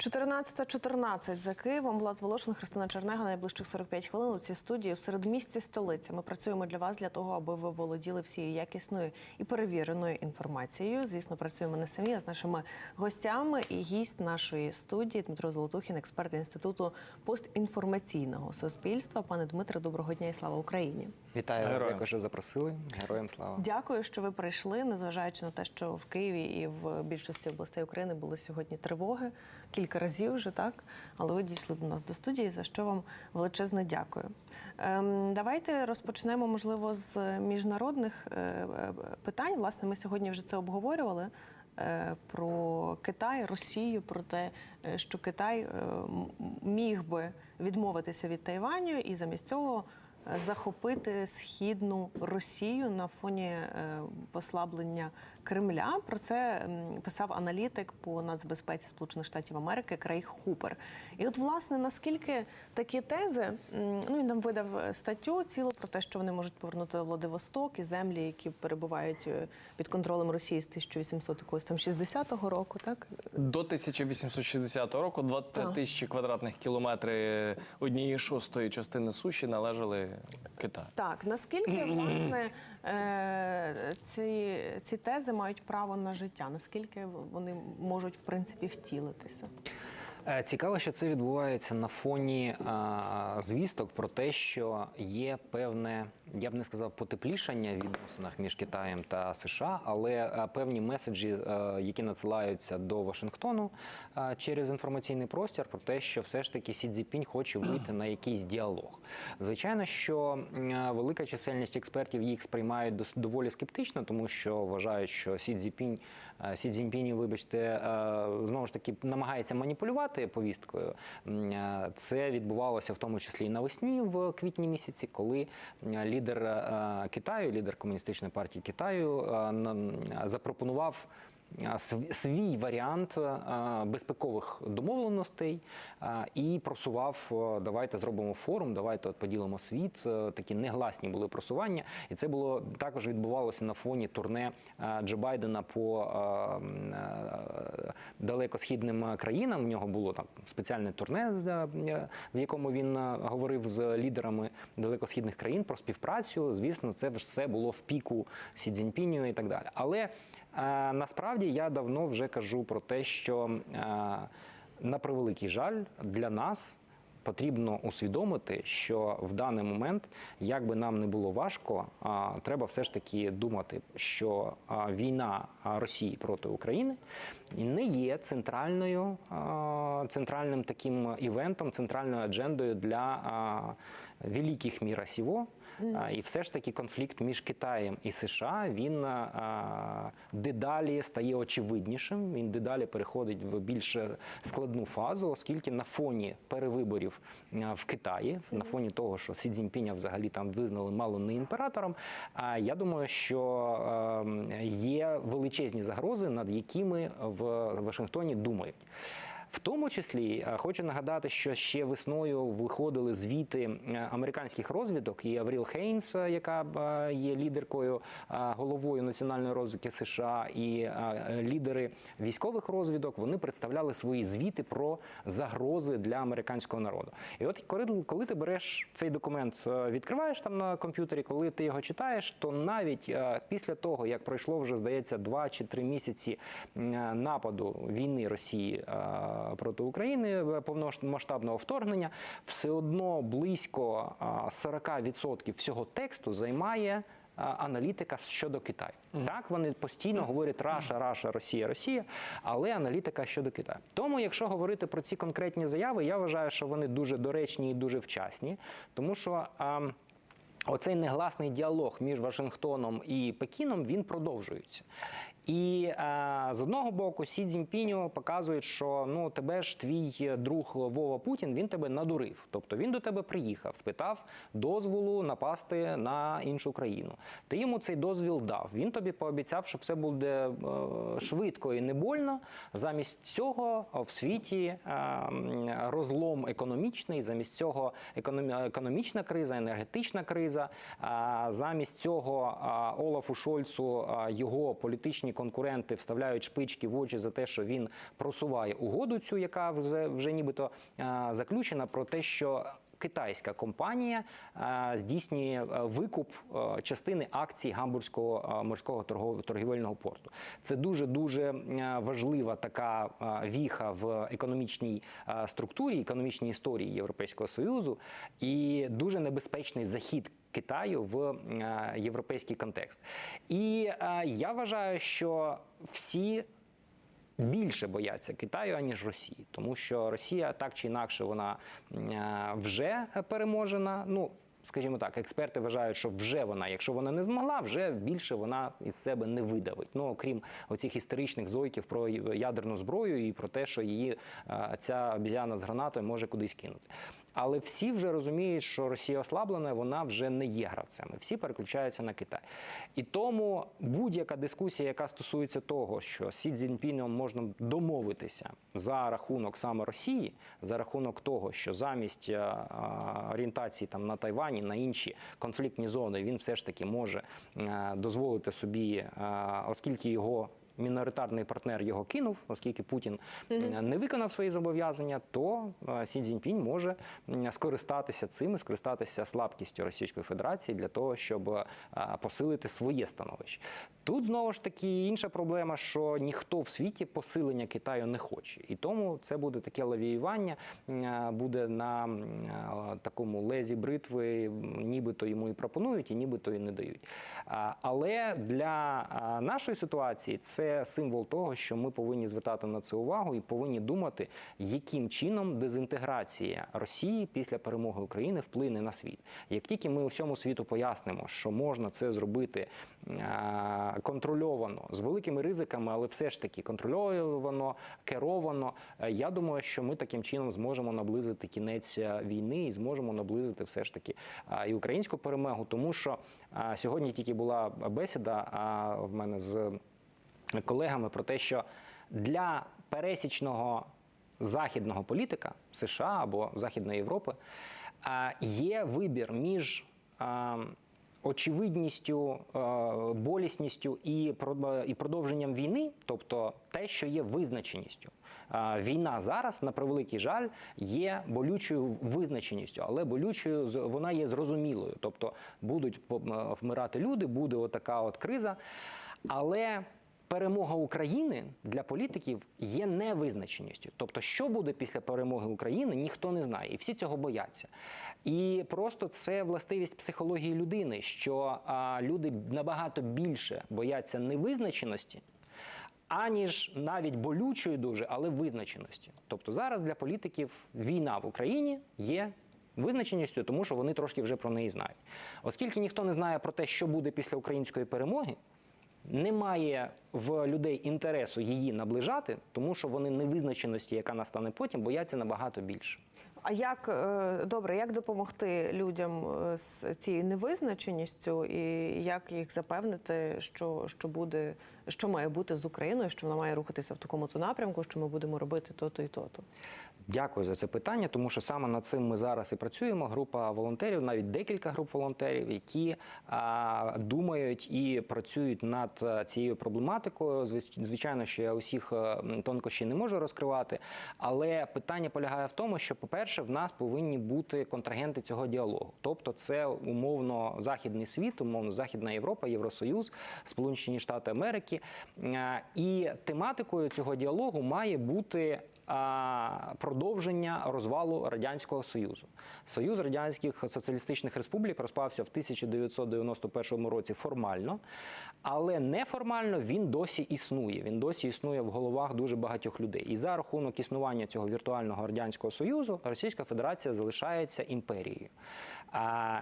14.14 за Києвом. Влад Волошин, Христина Чернега. Найближчих 45 хвилин у цій студії у середмісті столиці. Ми працюємо для вас для того, аби ви володіли всією якісною і перевіреною інформацією. Звісно, працюємо не самі, а з нашими гостями. І гість нашої студії Дмитро Золотухін, експерт інституту постінформаційного суспільства. Пане Дмитре, доброго дня і слава Україні. Вітаю Героям. дякую, що запросили. Героям слава. Дякую, що ви прийшли, незважаючи на те, що в Києві і в більшості областей України були сьогодні тривоги кілька разів вже так. Але ви дійшли до нас до студії, за що вам величезне дякую. Ем, давайте розпочнемо, можливо, з міжнародних е, е, питань. Власне, ми сьогодні вже це обговорювали. е, Про Китай, Росію, про те, що Китай міг би відмовитися від Тайваню і замість цього захопити східну Росію на фоні е, послаблення Кремля. Про це писав аналітик по нацбезпеці Сполучених Штатів Америки Крейг Хупер. І от, власне, наскільки такі тези, ну він нам видав статтю цілу про те, що вони можуть повернути Владивосток і землі, які перебувають е, під контролем Росії з 1800 якогось там 60-го року, так До 1860 року 23 тисячі квадратних кілометрів однієї шостої частини суші належали Китаю. Так, наскільки власне е, ці, ці тези мають право на життя? Наскільки вони можуть в принципі втілитися? Е, Цікаво, що це відбувається на фоні а, звісток про те, що є певне, я б не сказав, потеплішання в відносинах між Китаєм та США, але е, певні меседжі, е, які надсилаються до Вашингтону е, через інформаційний простір, про те, що все ж таки Сі Цзіпінь хоче вийти на якийсь діалог. Звичайно, що е, велика чисельність експертів їх сприймають доволі скептично, тому що вважають, що Сі Цзіпінь, е, Сі Цзіньпінь, вибачте, е, знову ж таки намагається маніпулювати повісткою. Е, Це відбувалося в тому числі і навесні, в квітні місяці, коли лідер е, Китаю, лідер комуністичної партії Китаю, е, е, запропонував. Св- Свій варіант безпекових домовленостей і просував: давайте зробимо форум, давайте поділимо світ. Такі негласні були просування, і це було також відбувалося на фоні турне Джо Байдена по далекосхідним країнам. В нього було там спеціальне турне, е, в якому він говорив з лідерами далекосхідних країн про співпрацю. Звісно, це все було в піку Сі Цзіньпіню і так далі. Але насправді я давно вже кажу про те, що е, на превеликий жаль для нас. Потрібно усвідомити, що в даний момент, як би нам не було важко, треба все ж таки думати, що війна Росії проти України не є центральною, центральним таким івентом, центральною аджендою для великих міра сього. І все ж таки конфлікт між Китаєм і США він дедалі стає очевиднішим. Він дедалі переходить в більш складну фазу, оскільки на фоні перевиборів в Китаї, на фоні того, що Сі Цзіньпіня взагалі там визнали мало не імператором. А я думаю, що є величезні загрози, над якими в Вашингтоні думають. В тому числі е, хочу нагадати, що ще весною виходили звіти е, американських розвідок і Авріл Хейнс, е, яка є лідеркою головою національної розвідки США, і лідери військових розвідок вони представляли свої звіти про загрози для американського народу. І от коли, ти береш цей документ, відкриваєш там на комп'ютері, коли ти його читаєш, то навіть після того, як пройшло вже здається два чи три місяці нападу війни Росії проти України е, повномасштабного вторгнення, все одно близько е, 40% всього тексту займає. Аналітика щодо Китаю. Так, вони постійно говорять Раша, Раша, Росія, Росія, але аналітика щодо Китаю. Тому, якщо говорити про ці конкретні заяви, я вважаю, що вони дуже доречні і дуже вчасні, тому що. ем, Оцей негласний діалог між Вашингтоном і Пекіном він продовжується. І е, з одного боку, Сі Цзіньпіню показують, що ну тебе ж твій друг Вова Путін він тебе надурив. Тобто він до тебе приїхав, спитав дозволу напасти на іншу країну. Ти йому цей дозвіл дав. Він тобі пообіцяв, що все буде е, швидко і не больно. Замість цього в світі е, розлом економічний, замість цього економі- економічна криза, енергетична криза. Криза. Замість цього Олафу Шольцу його політичні конкуренти вставляють шпички в очі за те, що він просуває угоду цю, яка вже, вже нібито заключена, про те, що китайська компанія здійснює викуп частини акцій Гамбурзького морського торгівельного порту. Це дуже дуже важлива така віха в економічній структурі, економічній історії Європейського союзу і дуже небезпечний захід. Китаю в е, європейський контекст, і е, я вважаю, що всі більше бояться Китаю аніж Росії, тому що Росія так чи інакше вона е, вже переможена. Ну скажімо так, експерти вважають, що вже вона, якщо вона не змогла, вже більше вона із себе не видавить. Ну окрім оцих історичних зойків про ядерну зброю і про те, що її ця обізяна з гранатою може кудись кинути. Але всі вже розуміють, що Росія ослаблена, вона вже не є гравцями. Всі переключаються на Китай. І тому будь-яка дискусія, яка стосується того, що Сі Цзіньпіном можна домовитися за рахунок саме Росії, за рахунок того, що замість е, е, орієнтації там на Тайвані, на інші конфліктні зони, він все ж таки може е, дозволити собі, оскільки його міноритарний партнер його кинув, оскільки Путін е, не виконав свої зобов'язання, то е, Сі Цзіньпінь може скористатися цим і скористатися слабкістю Російської Федерації для того, щоб е, посилити своє становище. Тут знову ж таки інша проблема, що ніхто в світі посилення Китаю не хоче, і тому це буде таке лавіювання, буде на такому лезі бритви, нібито йому і пропонують, і нібито і не дають. Але для нашої ситуації це символ того, що ми повинні звертати на це увагу і повинні думати, яким чином дезінтеграція Росії після перемоги України вплине на світ. Як тільки ми всьому світу пояснимо, що можна це зробити контрольовано з великими ризиками, але все ж таки контрольовано, керовано, е, я думаю, що ми таким чином зможемо наблизити кінець е, війни і зможемо наблизити все ж таки і українську перемогу, тому що сьогодні тільки була бесіда в мене з колегами про те, що для пересічного західного політика США або Західної Європи є вибір між очевидністю, е, болісністю і продовженням війни, тобто те, що є визначеністю. Е, Війна зараз, на превеликий жаль, є болючою визначеністю, але болючою вона є зрозумілою. Тобто будуть вмирати люди, буде отака от криза. Але перемога України для політиків є невизначеністю. Тобто, що буде після перемоги України, ніхто не знає, і всі цього бояться. І просто це властивість психології людини, що а, люди набагато більше бояться невизначеності. Аніж навіть болючої дуже, але визначеності. Тобто зараз для політиків війна в Україні є визначеністю, тому що вони трошки вже про неї знають. Оскільки ніхто не знає про те, що буде після української перемоги, немає в людей інтересу її наближати, тому що вони невизначеності, яка настане потім, бояться набагато більше. А як е, добре, як допомогти людям е, з цією невизначеністю, і як їх запевнити, що, що буде, що має бути з Україною, що вона має рухатися в такому то напрямку, що ми будемо робити то-то і то-то? Дякую за це питання, тому що саме над цим ми зараз і працюємо. Група волонтерів, навіть декілька груп волонтерів, які а, думають і працюють над е, цією проблематикою. Звичайно, що я усіх е, м, тонкощів не можу розкривати, але питання полягає в тому, що, по-перше, в нас повинні бути контрагенти цього діалогу. Тобто, це умовно західний світ, умовно Західна Європа, Євросоюз, Сполучені Штати Америки. Е, І тематикою цього діалогу має бути продовження розвалу радянського союзу. Союз радянських соціалістичних республік розпався в 1991 році формально, але неформально він досі існує. Він досі існує в головах дуже багатьох людей. І за рахунок існування цього віртуального радянського союзу Російська Федерація залишається імперією. А,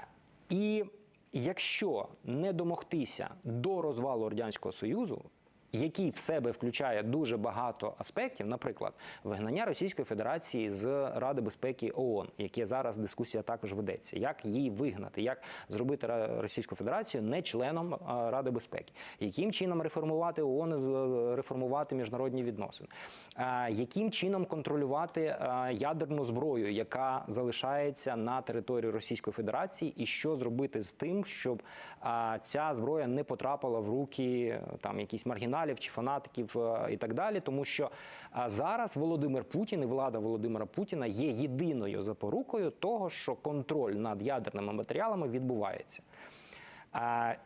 і якщо не домогтися до розвалу радянського союзу, який в себе включає дуже багато аспектів, наприклад, вигнання Російської Федерації з Ради безпеки ООН, яке зараз дискусія також ведеться, як її вигнати, як зробити Російську Федерацію не членом Ради безпеки, яким чином реформувати ООН, реформувати міжнародні відносини, яким чином контролювати ядерну зброю, яка залишається на території Російської Федерації, і що зробити з тим, щоб ця зброя не потрапила в руки там якісь маргіналів чи фанатиків е, і так далі, тому що зараз Володимир Путін і влада Володимира Путіна є єдиною запорукою того, що контроль над ядерними матеріалами відбувається.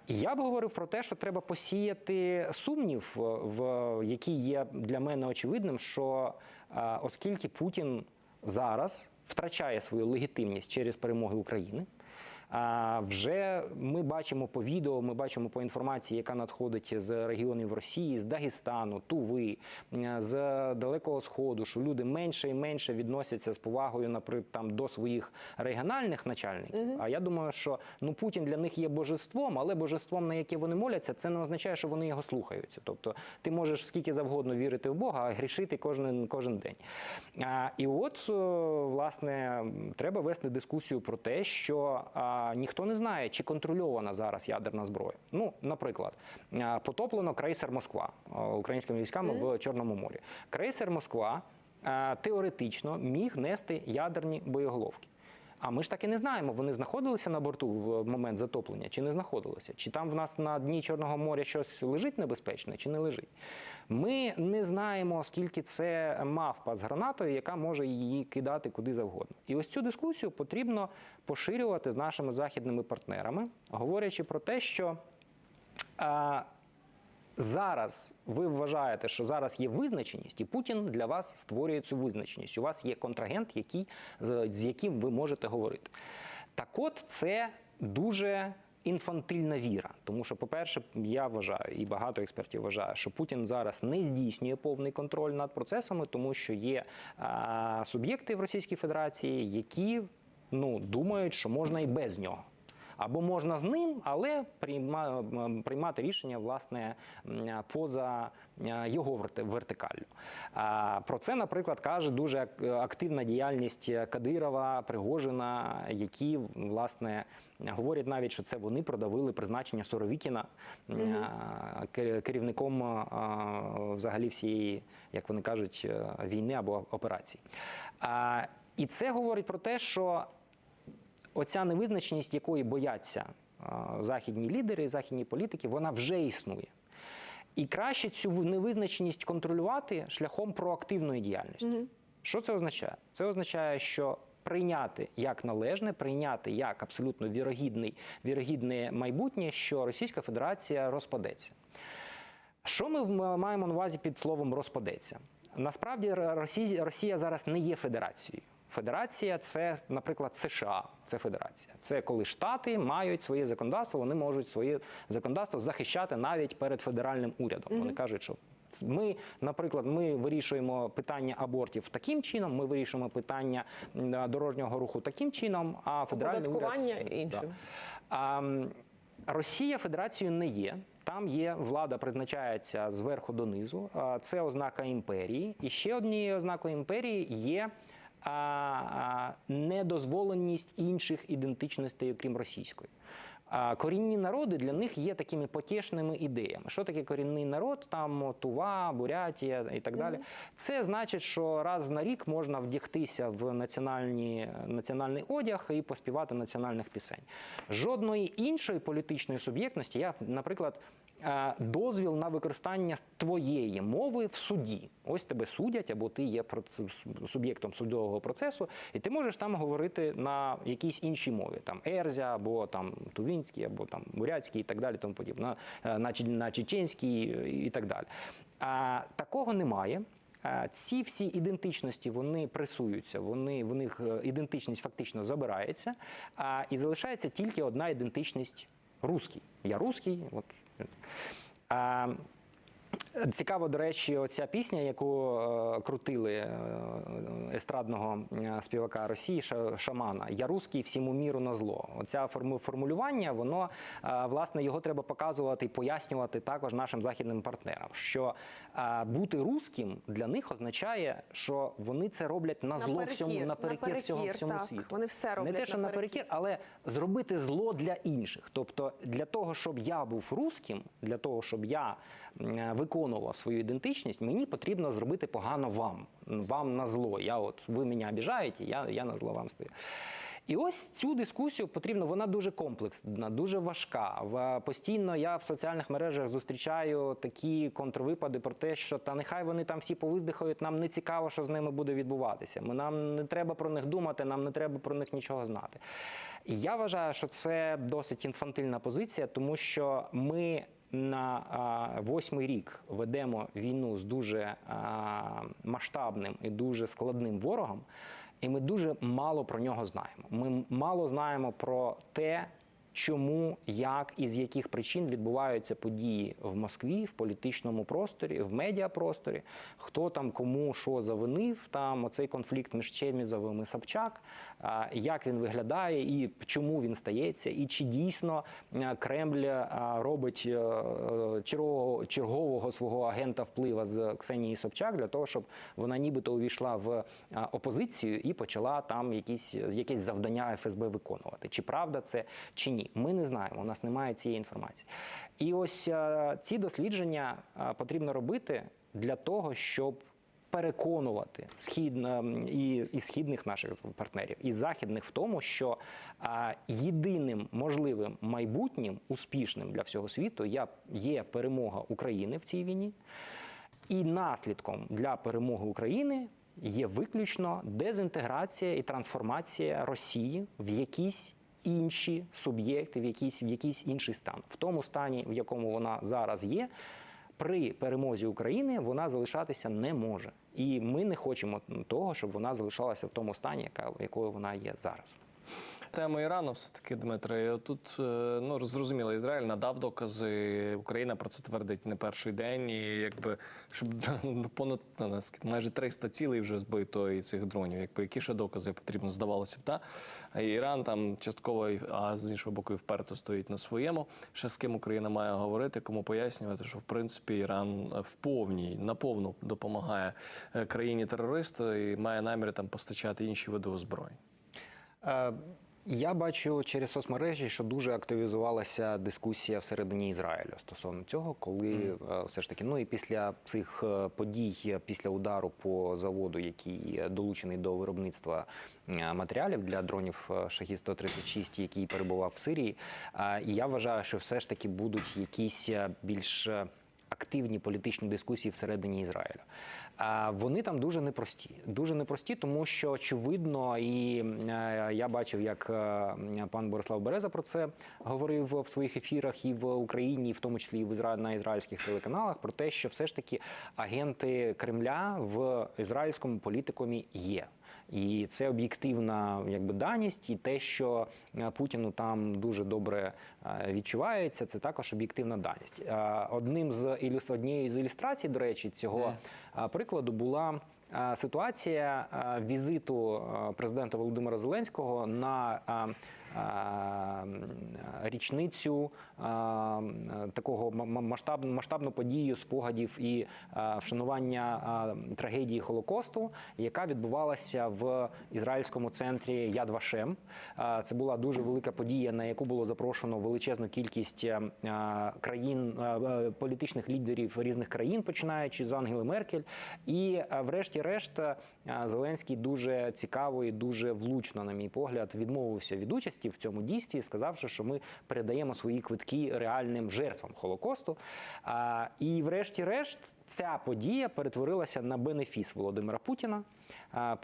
Я б говорив про те, що треба посіяти сумнів, е, в який є для мене очевидним, що е, оскільки Путін зараз втрачає свою легітимність через перемоги України. Вже ми бачимо по відео, ми бачимо по інформації, яка надходить з регіонів Росії, з Дагестану, Туви, з Далекого Сходу, що люди менше і менше відносяться з повагою, наприклад, там до своїх регіональних начальників. А я думаю, що ну Путін для них є божеством, але божеством, на яке вони моляться, це не означає, що вони його слухаються. Тобто ти можеш скільки завгодно вірити в Бога, а грішити кожен, кожен день. А, і от, власне, треба вести дискусію про те, що ніхто не знає, чи контрольована зараз ядерна зброя. Ну, наприклад, потоплено крейсер Москва українськими військами в Чорному морі. Крейсер Москва теоретично міг нести ядерні боєголовки. А ми ж так і не знаємо, вони знаходилися на борту в момент затоплення чи не знаходилися. Чи там в нас на дні Чорного моря щось лежить небезпечне, чи не лежить. Ми не знаємо, скільки це мавпа з гранатою, яка може її кидати куди завгодно. І ось цю дискусію потрібно поширювати з нашими західними партнерами, говорячи про те, що. Зараз ви вважаєте, що зараз є визначеність, і Путін для вас створює цю визначеність. У вас є контрагент, який, з яким ви можете говорити. Так от це дуже інфантильна віра. Тому що, по-перше, я вважаю, і багато експертів вважає, що Путін зараз не здійснює повний контроль над процесами, тому що є а, суб'єкти в Російській Федерації, які ну, думають, що можна і без нього. Або можна з ним, але приймати рішення власне поза його верти- вертикаллю. Про це, наприклад, каже дуже активна діяльність Кадирова, Пригожина, які власне говорять навіть, що це вони продавили призначення Соровікіна керівником взагалі всієї, як вони кажуть, е, війни або операції. І це говорить про те, що оця невизначеність, якої бояться західні лідери, західні політики, вона вже існує. І краще цю невизначеність контролювати шляхом проактивної діяльності. Що це означає? Це означає, що прийняти як належне, прийняти як абсолютно вірогідний, вірогідне майбутнє, що Російська Федерація розпадеться. Що ми маємо на увазі під словом розпадеться? Насправді Росія зараз не є федерацією. Федерація це, наприклад, США, це федерація. Це коли штати мають своє законодавство, вони можуть своє законодавство захищати навіть перед федеральним урядом. Вони кажуть, що ми, наприклад, ми вирішуємо питання абортів таким чином, ми вирішуємо питання дорожнього руху таким чином, а федеральний уряд іншим. Да. Росія федерацією не є. Там є влада, призначається зверху донизу. Це ознака імперії. І ще однією ознакою імперії є недозволеність інших ідентичностей, окрім російської. А корінні народи для них є такими потішними ідеями. Що таке корінний народ? Там Тува, Бурятія і так далі. Це значить, що раз на рік можна вдягтися в національні, національний одяг і поспівати національних пісень. Жодної іншої політичної суб'єктності, я, наприклад, дозвіл на використання твоєї мови в суді. Ось тебе судять, або ти є суб'єктом судового процесу, і ти можеш там говорити на якійсь іншій мові, там ерзя, або там тувінський, або там бурятський і так далі, тому подібне, на, е, на, чеченський і так далі. А, такого немає. Е, Ці всі ідентичності вони пресуються, вони в них е, ідентичність фактично забирається, а і залишається тільки одна ідентичність русський. Я русський. От. А, Цікаво, до речі, оця пісня, яку е, крутили е, естрадного е, співака Росії Ша- Шамана Я русський всьому міру на зло. Оця форму- формулювання, воно власне його треба показувати і пояснювати також нашим західним партнерам. Що бути русським для них означає, що вони це роблять на зло Наперекір, всьому наперекір всього всьому так. світу. Вони все роблять не те, що наперекір. але зробити зло для інших. Тобто, для того, щоб я був русським, для того, щоб я м, виконував свою ідентичність, мені потрібно зробити погано вам, вам на зло. Я от ви мене обіжаєте, я, я на зло вам стою. І ось цю дискусію потрібно, вона дуже комплексна, дуже важка. Постійно я в соціальних мережах зустрічаю такі контрвипади про те, що та нехай вони там всі повиздихають, нам не цікаво, що з ними буде відбуватися. Ми нам не треба про них думати, нам не треба про них нічого знати. І я вважаю, що це досить інфантильна позиція, тому що ми на восьмий рік ведемо війну з дуже масштабним і дуже складним ворогом, і ми дуже мало про нього знаємо. Ми мало знаємо про те, чому, як і з яких причин відбуваються події в Москві, в політичному просторі, в медіапросторі, хто там кому що завинив, там оцей конфлікт між Чемізовим і Собчак, як він виглядає і чому він стається, і чи дійсно е, Кремль е, робить е, чергового, чергового свого агента вплива з Ксенії Собчак для того, щоб вона нібито увійшла в опозицію і почала там якісь якесь завдання ФСБ виконувати. Чи правда це чи ні? Ми не знаємо. У нас немає цієї інформації. І ось е, ці дослідження е, потрібно робити для того, щоб переконувати схід ем, і, і східних наших партнерів, і західних в тому, що єдиним можливим майбутнім успішним для всього світу є перемога України в цій війні, і наслідком для перемоги України є виключно дезінтеграція і трансформація Росії в якісь інші суб'єкти, в якийсь, в якийсь інший стан, в тому стані, в якому вона зараз є. При перемозі України вона залишатися не може, і ми не хочемо того, щоб вона залишалася в тому стані, яка якою вона є зараз. Тема Ірану все-таки, Дмитре, тут е, ну, зрозуміло, Ізраїль надав докази, Україна про це твердить не перший день, і якби щоб ну, понад ну, майже 300 цілей вже збито і цих дронів. Якби які ще докази потрібно, здавалося б, та Іран там частково, а з іншого боку, і вперто стоїть на своєму. Ще з ким Україна має говорити, кому пояснювати, що в принципі Іран в повній наповну допомагає е, країні терористу і має наміри там постачати інші види озброєнь. Е, Я бачу через соцмережі, що дуже активізувалася дискусія всередині Ізраїлю стосовно цього, коли е, все ж таки, ну і після цих е, подій, після удару по заводу, який долучений до виробництва е, матеріалів для дронів Шахі 136, який перебував в Сирії, я вважаю, що все ж таки будуть якісь більш активні політичні дискусії всередині Ізраїлю. Вони там дуже непрості. Дуже непрості, тому що очевидно, і е, я бачив, як е, пан Борислав Береза про це говорив в своїх ефірах і в Україні, і в тому числі і в Ізра... на ізраїльських телеканалах, про те, що все ж таки агенти Кремля в ізраїльському політикумі є. І це об'єктивна якби даність, і те, що е, Путіну там дуже добре е, відчувається, це також об'єктивна даність. Е, Одним з однією з ілюстрацій, до речі, цього yeah. прикладу була. Ситуація візиту президента Володимира Зеленського на річницю такого ма- масштаб, масштабну подію спогадів і вшанування трагедії Холокосту, яка відбувалася в ізраїльському центрі Яд Вашем. Це була дуже велика подія, на яку було запрошено величезну кількість країн, політичних лідерів різних країн, починаючи з Ангели Меркель. І врешті-решт Зеленський дуже цікаво і дуже влучно, на мій погляд, відмовився від участі в цьому дійстві, сказавши, що ми передаємо свої квитки реальним жертвам Холокосту. І, врешті-решт, ця подія перетворилася на бенефіс Володимира Путіна.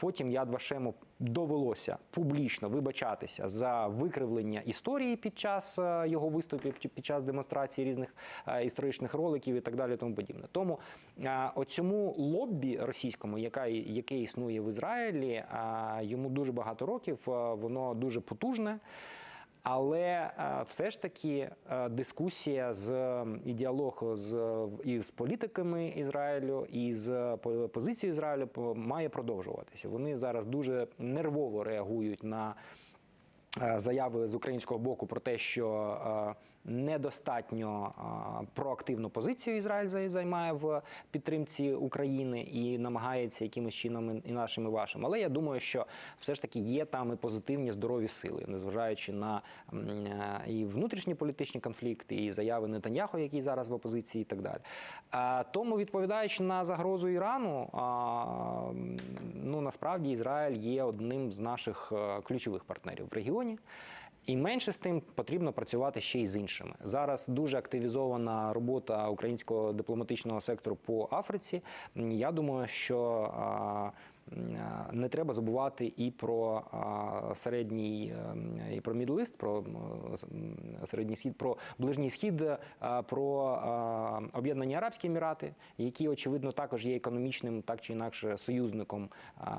Потім Яд Вашему довелося публічно вибачатися за викривлення історії під час е, його виступів, під час демонстрації різних е, історичних роликів і так далі. Тому подібне. Тому е, оцьому лоббі російському, яка яке існує в Ізраїлі, йому дуже багато років, воно дуже потужне. Але е, все ж таки е, дискусія з і діалог з і з політиками Ізраїлю, і з позицією Ізраїлю має продовжуватися. Вони зараз дуже нервово реагують на е, заяви з українського боку про те, що е, недостатньо проактивну позицію Ізраїль займає в підтримці України і намагається якимось чином і нашим, і вашим. Але я думаю, що все ж таки є там і позитивні здорові сили, незважаючи на е, і внутрішні політичні конфлікти, і заяви Нетаньяху, який зараз в опозиції, і так далі. Тому, відповідаючи на загрозу Ірану, ну насправді Ізраїль є одним з наших е, ключових партнерів в регіоні. І менше з тим потрібно працювати ще й з іншими. Зараз дуже активізована робота українського дипломатичного сектору по Африці. Я думаю, що не треба забувати і про середній ем, і про Мідлист, про середній схід, про ближній схід, про Об'єднані Арабські Емірати, які очевидно також є економічним, так чи інакше союзником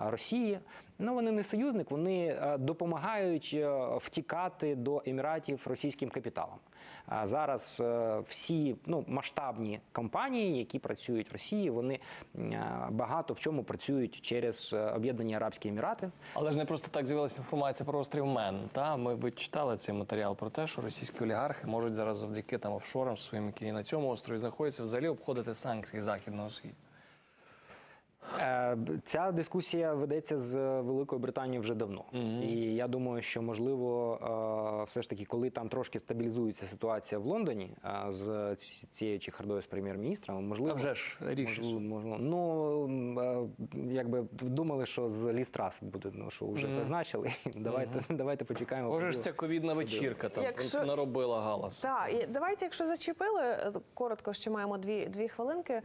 Росії. Ну вони не союзник, вони е, допомагають е, втікати до еміратів російським капіталом. А зараз е, всі ну масштабні компанії, які працюють в Росії, вони е, багато в чому працюють через е, Об'єднані Арабські Емірати. Але ж не просто так з'явилася інформація про острів Мен. Та ми ви читали цей матеріал про те, що російські олігархи можуть зараз завдяки там офшорам своїм, які на цьому острові знаходяться, взагалі обходити санкції західного світу. Е, Ця дискусія ведеться з Великою Британією вже давно. І я думаю, що можливо, е, все ж таки, коли там трошки стабілізується ситуація в Лондоні е, з ці- цією чехардою з прем'єр-міністром, можливо, А вже ж. Можливо, можливо. Ну якби думали, що з Лістрас буде, ну що вже призначили. Давайте, давайте почекаємо. Може ж ця ковідна вечірка там Якщо- наробила галас. Так, і давайте, якщо зачепили коротко, ще маємо дві, дві хвилинки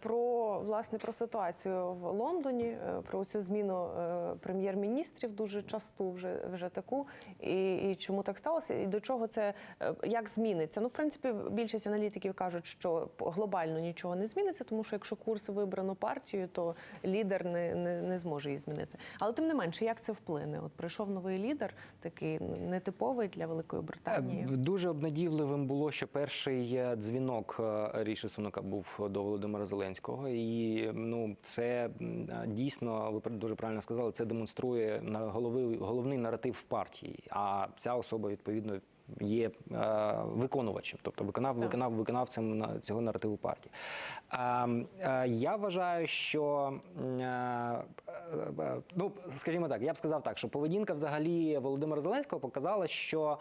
про власне про ситуацію в Лондоні, е, про цю зміну е, прем'єр-міністрів, дуже часту вже вже таку, і, і чому так сталося, і до чого це е, як зміниться? Ну, в принципі, більшість аналітиків кажуть, що глобально нічого не зміниться, тому що якщо курс вибрано партією, то лідер не, не, не зможе її змінити. Але тим не менше, як це вплине? От прийшов новий лідер, такий нетиповий для Великої Британії. Дуже обнадійливим було, що перший дзвінок Ріші Сунака був до Володимира Зеленського, і ну це дійсно ви дуже правильно сказали. Це демонструє голови головний наратив в партії. А ця особа відповідно. Є е, виконувачем, тобто виконав, виконав виконавцем цього наративу партії. Е, я вважаю, що е, ну, скажімо так, я б сказав так, що поведінка взагалі Володимира Зеленського показала, що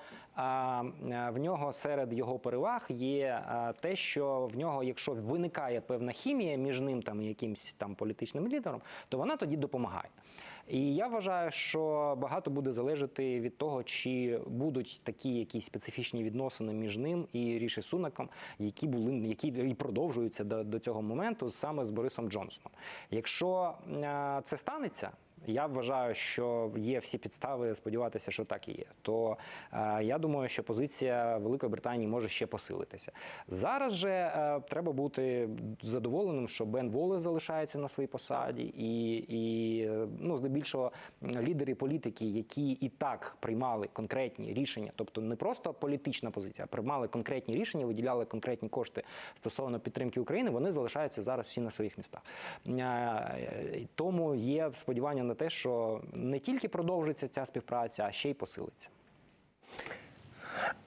в нього серед його переваг є те, що в нього, якщо виникає певна хімія між ним там і якимсь там політичним лідером, то вона тоді допомагає. І я вважаю, що багато буде залежати від того, чи будуть такі якісь специфічні відносини між ним і Ріші Сунаком, які були які і продовжуються до, до цього моменту саме з Борисом Джонсоном. Якщо е, це станеться. Я вважаю, що є всі підстави сподіватися, що так і є. То е, я думаю, що позиція Великої Британії може ще посилитися. Зараз же е, треба бути задоволеним, що Бен Воле залишається на своїй посаді, і, і е, ну, здебільшого лідери політики, які і так приймали конкретні рішення, тобто не просто політична позиція, а приймали конкретні рішення, виділяли конкретні кошти стосовно підтримки України, вони залишаються зараз всі на своїх містах. Е, Тому є сподівання на те, що не тільки продовжиться ця співпраця, а ще й посилиться.